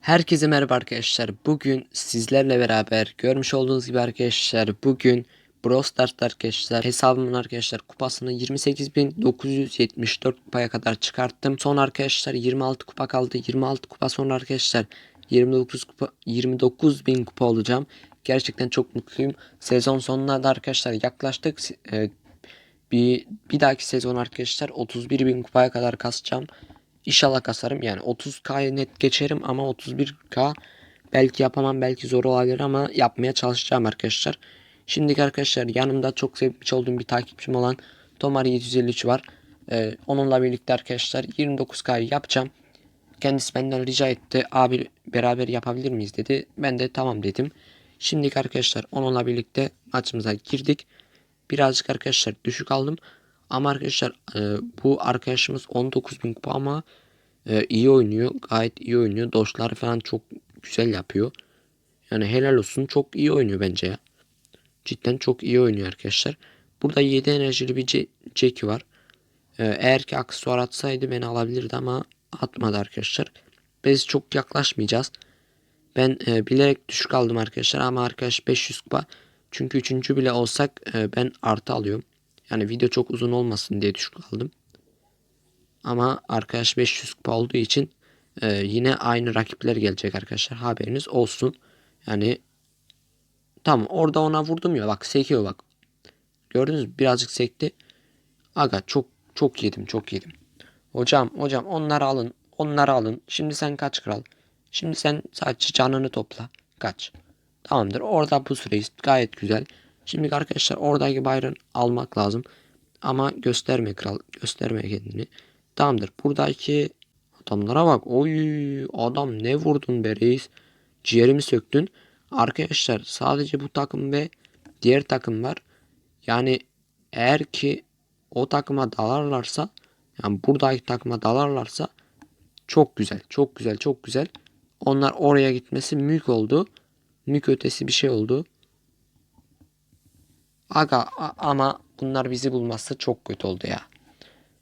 Herkese merhaba arkadaşlar. Bugün sizlerle beraber görmüş olduğunuz gibi arkadaşlar bugün Brawl Stars'ta arkadaşlar hesabımın arkadaşlar kupasını 28.974 kupaya kadar çıkarttım. Son arkadaşlar 26 kupa kaldı. 26 kupa sonra arkadaşlar 29 kupa 29.000 kupa olacağım. Gerçekten çok mutluyum. Sezon sonuna da arkadaşlar yaklaştık. Ee, bir, bir dahaki sezon arkadaşlar 31.000 kupaya kadar kasacağım. İnşallah kasarım. Yani 30K'yı net geçerim ama 31K belki yapamam belki zor olabilir ama yapmaya çalışacağım arkadaşlar. Şimdiki arkadaşlar yanımda çok sevmiş olduğum bir takipçim olan Tomar 753 var. Ee, onunla birlikte arkadaşlar 29K'yı yapacağım. Kendisi benden rica etti. Abi beraber yapabilir miyiz dedi. Ben de tamam dedim. Şimdiki arkadaşlar onunla birlikte maçımıza girdik. Birazcık arkadaşlar düşük aldım. Ama arkadaşlar e, bu arkadaşımız 19.000 kupa ama e, iyi oynuyor. Gayet iyi oynuyor. Doşları falan çok güzel yapıyor. Yani helal olsun çok iyi oynuyor bence ya. Cidden çok iyi oynuyor arkadaşlar. Burada 7 enerjili bir Jackie var. E, eğer ki aksesuar atsaydı beni alabilirdi ama atmadı arkadaşlar. Biz çok yaklaşmayacağız. Ben e, bilerek düşük aldım arkadaşlar ama arkadaş 500 kupa. Çünkü üçüncü bile olsak e, ben artı alıyorum. Yani video çok uzun olmasın diye düşük aldım. Ama arkadaş 500 kupa olduğu için e, yine aynı rakipler gelecek arkadaşlar. Haberiniz olsun. Yani tamam orada ona vurdum ya bak sekiyor bak. Gördünüz mü? Birazcık sekti. Aga çok çok yedim çok yedim. Hocam hocam onları alın. Onları alın. Şimdi sen kaç kral. Şimdi sen sadece canını topla. Kaç. Tamamdır. Orada bu süreyi gayet güzel. Şimdi arkadaşlar oradaki bayrağını almak lazım. Ama gösterme kral. Gösterme kendini. Tamamdır. Buradaki adamlara bak. Oy adam ne vurdun be reis. Ciğerimi söktün. Arkadaşlar sadece bu takım ve diğer takım var. Yani eğer ki o takıma dalarlarsa yani buradaki takıma dalarlarsa çok güzel. Çok güzel. Çok güzel. Onlar oraya gitmesi mülk oldu. Mülk ötesi bir şey oldu. Aga ama bunlar bizi bulması çok kötü oldu ya.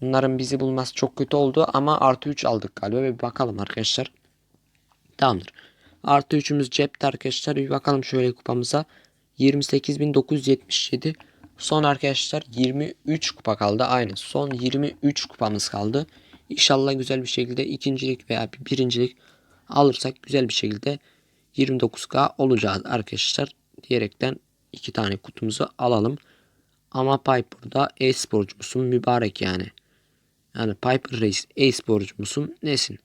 Bunların bizi bulması çok kötü oldu ama artı 3 aldık galiba bir bakalım arkadaşlar. Tamamdır. Artı 3'ümüz cepte arkadaşlar. Bir bakalım şöyle kupamıza. 28.977. Son arkadaşlar 23 kupa kaldı. Aynen. Son 23 kupamız kaldı. İnşallah güzel bir şekilde ikincilik veya bir birincilik alırsak güzel bir şekilde 29k olacağız arkadaşlar. Diyerekten iki tane kutumuzu alalım. Ama Piper'da e-sporcu musun mübarek yani. Yani Piper Reis e-sporcu musun nesin?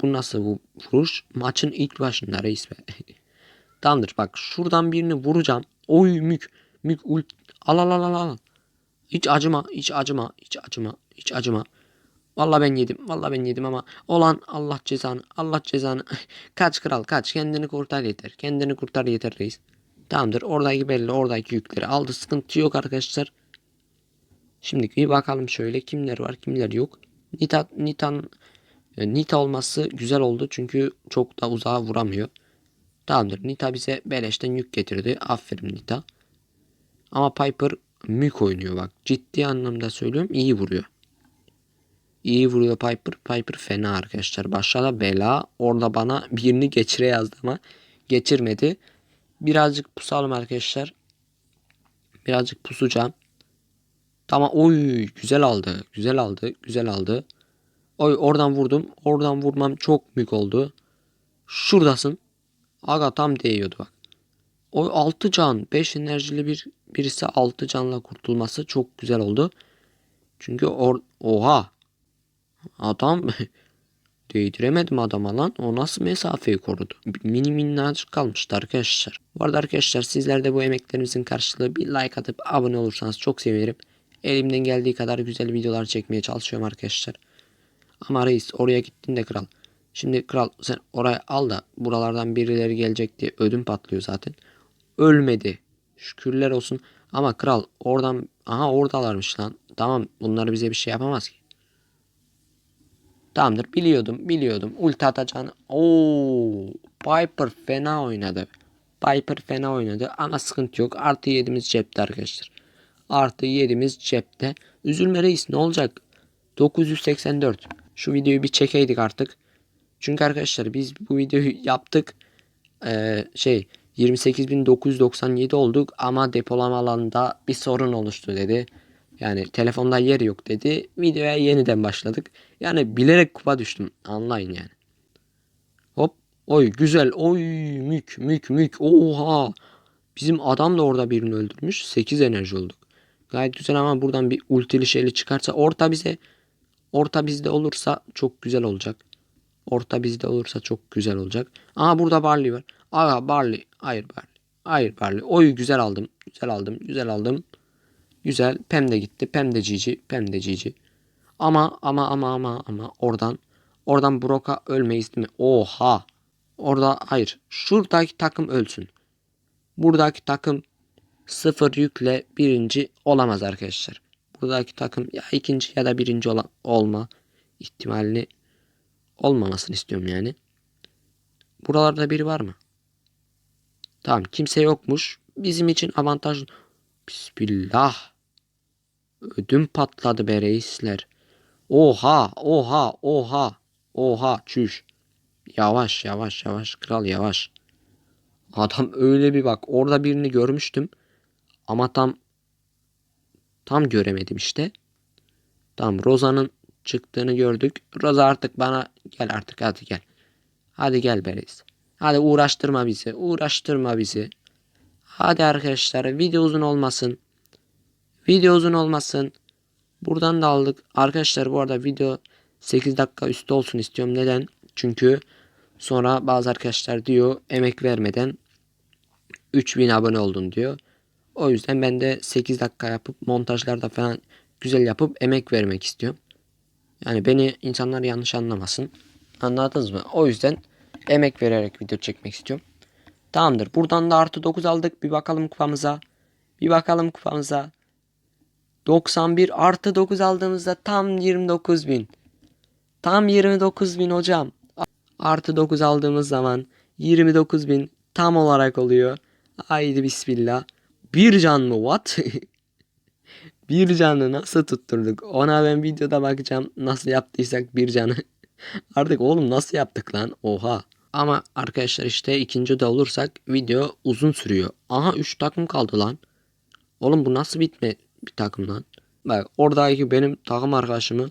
Bu nasıl bu vuruş? Maçın ilk başında reis be. Tamamdır bak şuradan birini vuracağım. Oy mük. Mük ult. Al al al al. Hiç acıma. Hiç acıma. Hiç acıma. Hiç acıma. Vallahi ben yedim. Vallahi ben yedim ama olan Allah cezanı. Allah cezanı. kaç kral kaç. Kendini kurtar yeter. Kendini kurtar yeter reis. Tamamdır. Oradaki belli. Oradaki yükleri aldı. Sıkıntı yok arkadaşlar. Şimdi bir bakalım şöyle kimler var kimler yok. Nita, Nita'nın e, Nita olması güzel oldu çünkü çok da uzağa vuramıyor. Tamamdır. Nita bize beleşten yük getirdi. Aferin Nita. Ama Piper mük oynuyor bak. Ciddi anlamda söylüyorum iyi vuruyor. İyi vuruyor Piper. Piper fena arkadaşlar. Başta bela. Orada bana birini geçire yazdı ama geçirmedi. Birazcık pusalım arkadaşlar. Birazcık pusacağım. Tamam oy güzel aldı. Güzel aldı. Güzel aldı. Oy oradan vurdum. Oradan vurmam çok büyük oldu. Şuradasın. Aga tam değiyordu bak. Oy 6 can. 5 enerjili bir birisi 6 canla kurtulması çok güzel oldu. Çünkü or oha. Adam değdiremedim adama lan. O nasıl mesafeyi korudu? Mini minnacık kalmıştı arkadaşlar. Bu arada arkadaşlar sizler de bu emeklerimizin karşılığı bir like atıp abone olursanız çok sevinirim. Elimden geldiği kadar güzel videolar çekmeye çalışıyorum arkadaşlar. Ama reis oraya gittin de kral. Şimdi kral sen oraya al da buralardan birileri gelecek diye ödüm patlıyor zaten. Ölmedi. Şükürler olsun. Ama kral oradan aha oradalarmış lan. Tamam bunlar bize bir şey yapamaz ki. Tamamdır biliyordum biliyordum. Ulti atacağını. Oo, Piper fena oynadı. Piper fena oynadı ama sıkıntı yok. Artı yedimiz cepte arkadaşlar. Artı yedimiz cepte. Üzülme reis ne olacak? 984. Şu videoyu bir çekeydik artık. Çünkü arkadaşlar biz bu videoyu yaptık. Ee, şey 28.997 olduk ama depolama alanında bir sorun oluştu dedi. Yani telefonda yer yok dedi. Videoya yeniden başladık. Yani bilerek kupa düştüm. Anlayın yani. Hop. Oy güzel. Oy mük mük mük. Oha. Bizim adam da orada birini öldürmüş. 8 enerji olduk. Gayet güzel ama buradan bir ultili şeyli çıkarsa orta bize orta bizde olursa çok güzel olacak. Orta bizde olursa çok güzel olacak. Aa burada Barley var. Aa Barley. Hayır Barley. Hayır Barley. Oy güzel aldım. Güzel aldım. Güzel aldım. Güzel. Pem de gitti. Pem de cici. Pem de cici. Ama ama ama ama ama oradan oradan Brock'a ölmeyiz değil mi? Oha. Orada hayır. Şuradaki takım ölsün. Buradaki takım sıfır yükle birinci olamaz arkadaşlar. Buradaki takım ya ikinci ya da birinci ola, olma ihtimalini olmamasını istiyorum yani. Buralarda biri var mı? Tamam kimse yokmuş. Bizim için avantaj. Bismillah. Ödüm patladı be reisler. Oha oha oha oha çüş. Yavaş yavaş yavaş kral yavaş. Adam öyle bir bak orada birini görmüştüm. Ama tam tam göremedim işte. Tam Roza'nın çıktığını gördük. Roza artık bana gel artık hadi gel. Hadi gel Bereis. Hadi uğraştırma bizi. Uğraştırma bizi. Hadi arkadaşlar video uzun olmasın. Video uzun olmasın. Buradan da aldık. Arkadaşlar bu arada video 8 dakika üstü olsun istiyorum. Neden? Çünkü sonra bazı arkadaşlar diyor emek vermeden 3000 abone oldun diyor. O yüzden ben de 8 dakika yapıp montajlarda falan güzel yapıp emek vermek istiyorum. Yani beni insanlar yanlış anlamasın. Anladınız mı? O yüzden emek vererek video çekmek istiyorum. Tamamdır. Buradan da artı 9 aldık. Bir bakalım kupamıza. Bir bakalım kupamıza. 91 artı 9 aldığımızda tam 29 bin. Tam 29 bin hocam. Artı 9 aldığımız zaman 29 bin tam olarak oluyor. Haydi bismillah. Bir can mı? What? bir canı nasıl tutturduk? Ona ben videoda bakacağım. Nasıl yaptıysak bir canı. Artık oğlum nasıl yaptık lan? Oha. Ama arkadaşlar işte ikinci de olursak video uzun sürüyor. Aha 3 takım kaldı lan. Oğlum bu nasıl bitme bir takım lan? Bak oradaki benim takım arkadaşımı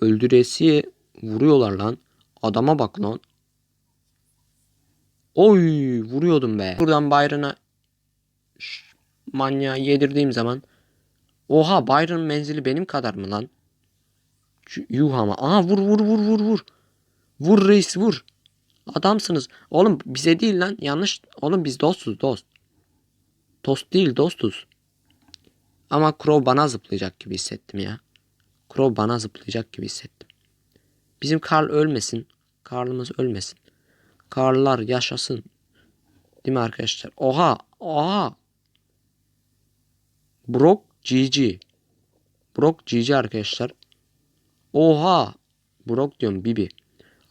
öldüresiye vuruyorlar lan. Adama bak lan. Oy vuruyordum be. Buradan Byron'a manyağı yedirdiğim zaman Oha Byron menzili benim kadar mı lan? Yuh ama. Aha vur vur vur vur vur. Vur reis vur. Adamsınız. Oğlum bize değil lan. Yanlış. Oğlum biz dostuz dost. Dost değil dostuz. Ama Crow bana zıplayacak gibi hissettim ya. Crow bana zıplayacak gibi hissettim. Bizim Karl ölmesin. Karl'ımız ölmesin. Karl'lar yaşasın. Değil mi arkadaşlar? Oha! Oha! Brock GG. Brock GG arkadaşlar. Oha! Brock diyorum Bibi.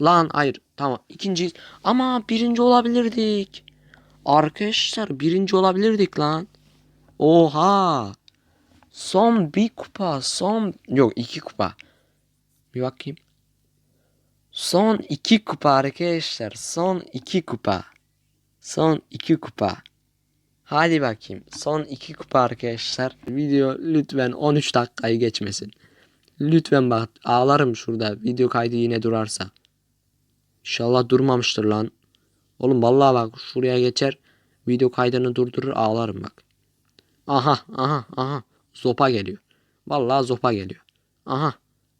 Lan hayır tamam ikinci ama birinci olabilirdik. Arkadaşlar birinci olabilirdik lan. Oha! Son bir kupa son yok iki kupa. Bir bakayım. Son iki kupa arkadaşlar. Son iki kupa. Son iki kupa. Hadi bakayım. Son iki kupa arkadaşlar. Video lütfen 13 dakikayı geçmesin. Lütfen bak ağlarım şurada. Video kaydı yine durarsa. İnşallah durmamıştır lan. Oğlum vallahi bak şuraya geçer. Video kaydını durdurur ağlarım bak. Aha aha aha. Zopa geliyor. Vallahi zopa geliyor. Aha.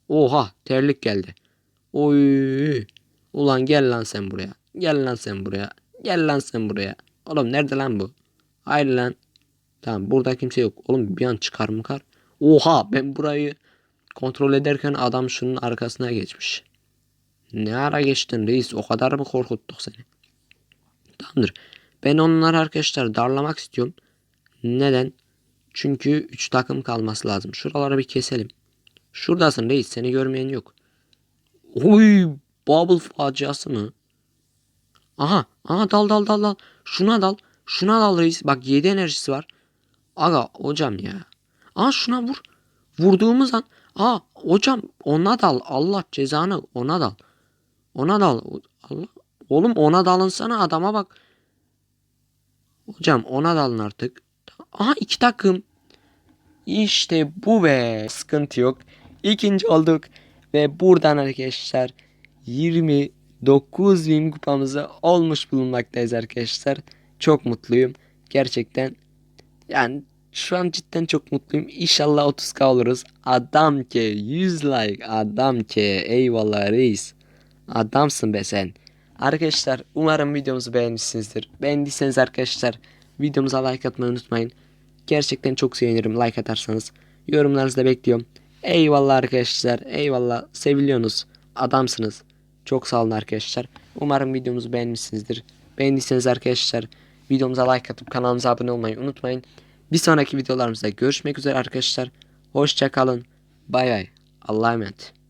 Oha terlik geldi. Oy. Ulan gel lan sen buraya. Gel lan sen buraya. Gel lan sen buraya. Oğlum nerede lan bu? Hayır lan. Tamam burada kimse yok. Oğlum bir an çıkar mı kar? Oha ben burayı kontrol ederken adam şunun arkasına geçmiş. Ne ara geçtin reis? O kadar mı korkuttuk seni? Tamamdır. Ben onları arkadaşlar darlamak istiyorum. Neden? Çünkü 3 takım kalması lazım. Şuraları bir keselim. Şuradasın reis. Seni görmeyen yok. Oy bubble faciası mı? Aha. Aha dal dal dal dal. Şuna dal. Şuna dal reis. Bak 7 enerjisi var. Aga hocam ya. Aa şuna vur. Vurduğumuz an. Aa hocam ona dal. Allah cezanı ona dal. Ona dal. Allah. Oğlum ona dalınsana adama bak. Hocam ona dalın artık. Aha iki takım. İşte bu be. Sıkıntı yok. İkinci olduk. Ve buradan arkadaşlar 29 bin kupamızı olmuş bulunmaktayız arkadaşlar. Çok mutluyum. Gerçekten. Yani şu an cidden çok mutluyum. İnşallah 30k oluruz. Adam ki 100 like. Adam ki eyvallah reis. Adamsın be sen. Arkadaşlar umarım videomuzu beğenmişsinizdir. Beğendiyseniz arkadaşlar videomuza like atmayı unutmayın. Gerçekten çok sevinirim like atarsanız. Yorumlarınızı da bekliyorum. Eyvallah arkadaşlar. Eyvallah. Seviliyorsunuz. Adamsınız. Çok sağ olun arkadaşlar. Umarım videomuzu beğenmişsinizdir. Beğendiyseniz arkadaşlar videomuza like atıp kanalımıza abone olmayı unutmayın. Bir sonraki videolarımızda görüşmek üzere arkadaşlar. Hoşçakalın. Bay bay. Allah'a emanet.